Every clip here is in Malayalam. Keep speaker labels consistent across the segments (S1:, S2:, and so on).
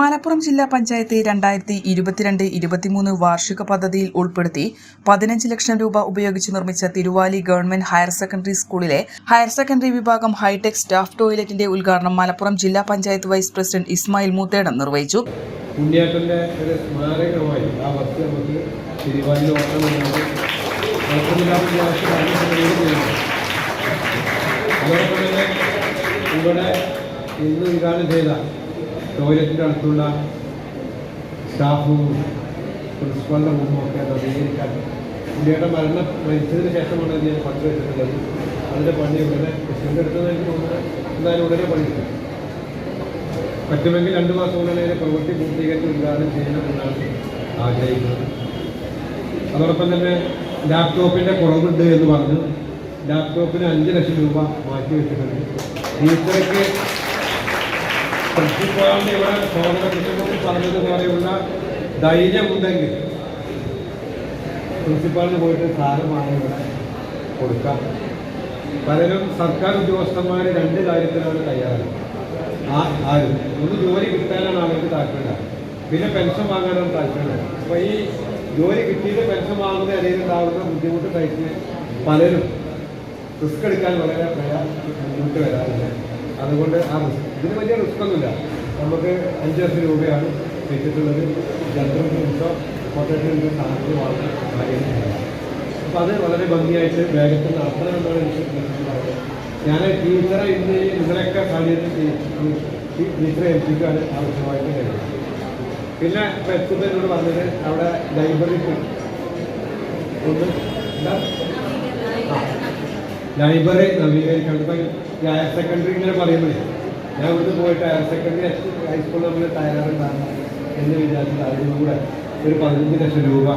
S1: മലപ്പുറം ജില്ലാ പഞ്ചായത്ത് രണ്ടായിരത്തി ഇരുപത്തിരണ്ട് ഇരുപത്തിമൂന്ന് വാർഷിക പദ്ധതിയിൽ ഉൾപ്പെടുത്തി പതിനഞ്ച് ലക്ഷം രൂപ ഉപയോഗിച്ച് നിർമ്മിച്ച തിരുവാലി ഗവൺമെന്റ് ഹയർ സെക്കൻഡറി സ്കൂളിലെ ഹയർ സെക്കൻഡറി വിഭാഗം ഹൈടെക് സ്റ്റാഫ് ടോയ്ലറ്റിന്റെ ഉദ്ഘാടനം മലപ്പുറം ജില്ലാ പഞ്ചായത്ത് വൈസ് പ്രസിഡന്റ് ഇസ്മായിൽ മൂത്തേടം നിർവഹിച്ചു.
S2: ഒരു ആ വസ്തു നമുക്ക് ഇന്ന് ഉദ്ഘാടനം ചെയ്ത ടോയ്ലറ്റിന്റെ അടുത്തുള്ള സ്റ്റാഫും പ്രിൻസിപ്പാളിന്റെ മുമ്പും ഒക്കെ അത് അംഗീകരിക്കാൻ. പുള്ളിയുടെ മരണം മരിച്ചതിന് ശേഷമാണ് ഞാൻ പത്ത് വെച്ചിട്ടുള്ളത്. അതിന്റെ പണി ഉടനെ പ്രസിഡന്റ് എടുത്തത് എനിക്ക് തോന്നുന്നത് എന്തായാലും ഉടനെ പണി കിട്ടും പറ്റുമെങ്കിൽ രണ്ട് മാസം കൊണ്ട് തന്നെ പ്രവൃത്തി പൂർത്തീകരിച്ച് ഉദ്ഘാടനം ചെയ്യണമെന്നാണ് ആഗ്രഹിക്കുന്നത്. അതോടൊപ്പം തന്നെ ലാപ്ടോപ്പിന്റെ കുറവുണ്ട് എന്ന് പറഞ്ഞു. ലാപ്ടോപ്പിന് അഞ്ച് ലക്ഷം രൂപ മാറ്റി വെച്ചിട്ടുണ്ട്. ടീച്ചർക്ക് പ്രിൻസിപ്പാളിന്റെ ഇവിടെ സോദര കൃഷ്ണകുമാർ പറഞ്ഞതുപോലെയുള്ള ധൈര്യമുണ്ടെങ്കിൽ പ്രിൻസിപ്പാളിന് പോയിട്ട് സാരമാണ് ഇവിടെ കൊടുക്കാം. പലരും സർക്കാർ ഉദ്യോഗസ്ഥന്മാർ രണ്ട് കാര്യത്തിലാണ് തയ്യാറാണ്. ആ ആരും? ഒന്ന് ജോലി കിട്ടാനാണ് അവർക്ക് താല്പര്യം പിന്നെ പെൻഷൻ വാങ്ങാനാണ് താല്പര്യം അപ്പോൾ ഈ ജോലി കിട്ടിയിട്ട് പെൻഷൻ വാങ്ങുന്ന ഇടയിൽ ഉണ്ടാകുന്ന ബുദ്ധിമുട്ട് കഴിച്ച് പലരും റിസ്ക് എടുക്കാൻ വളരെ പ്രയാസം ബുദ്ധിമുട്ട് വരാറില്ല അതുകൊണ്ട് ആ ഇതിന് വലിയ റിസ്ക് ഒന്നുമില്ല നമുക്ക് അഞ്ച് ലക്ഷം രൂപയാണ് വെച്ചിട്ടുള്ളത്. ജനറൽ ദിവസം കൊട്ടേഷൻ സാധനം വാങ്ങാൻ കാര്യം അപ്പോൾ അത് വളരെ ഭംഗിയായിട്ട് വേഗത്തിൽ നടത്തണമെന്നാണ് എനിക്ക് മനസ്സിലായത് ഞാൻ ടീച്ചറെ ഇന്ന് നിങ്ങളെയൊക്കെ സാഹചര്യം ടീച്ചറെ ഏൽപ്പിക്കാൻ ആവശ്യമായിട്ട് കഴിയും പിന്നെ ഇപ്പോൾ എത്തുന്നതിനോട് പറഞ്ഞത് അവിടെ ലൈബ്രറി ഒന്ന് ആ. ലൈബ്രറി നവീകരിക്കണം ഇപ്പം ഈ ഹയർ സെക്കൻഡറി ഇങ്ങനെ പറയുമ്പോഴേ ഞാൻ ഇവിടുന്ന് പോയിട്ട് ഹയർ സെക്കൻഡറി ഹൈസ്കൂൾ നമ്മൾ തയ്യാറുണ്ടാകും എന്ന് വിചാരിച്ചിട്ട് അതിനും ഒരു പതിനഞ്ച് ലക്ഷം രൂപ.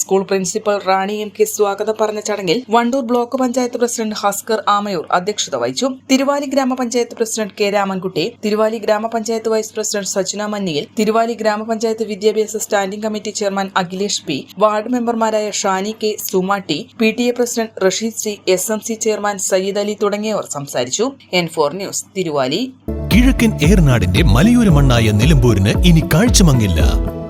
S1: School principal Rani M K സ്വാഗതം പറഞ്ഞ ചടങ്ങിൽ വണ്ടൂർ ബ്ലോക്ക് പഞ്ചായത്ത് പ്രസിഡന്റ് ഹസ്കർ ആമയൂർ അധ്യക്ഷത വഹിച്ചു. തിരുവാലി ഗ്രാമപഞ്ചായത്ത് പ്രസിഡന്റ് കെ രാമൻകുട്ടി തിരുവാലി ഗ്രാമപഞ്ചായത്ത് വൈസ് പ്രസിഡന്റ് സജ്ന മന്നിയിൽ തിരുവാലി ഗ്രാമപഞ്ചായത്ത് വിദ്യാഭ്യാസ standing committee chairman Akhilesh P ward മെമ്പർമാരായ Shani K Sumatti P T A president Rasheed C S M C chairman Sayyid Ali തുടങ്ങിയവർ സംസാരിച്ചു. N four news Thiruvali.
S3: കിഴക്കൻ ഏറനാടിന്റെ മലയോര മണ്ണായ നിലമ്പൂരിന് ഇനി കാഴ്ചമങ്ങില്ല.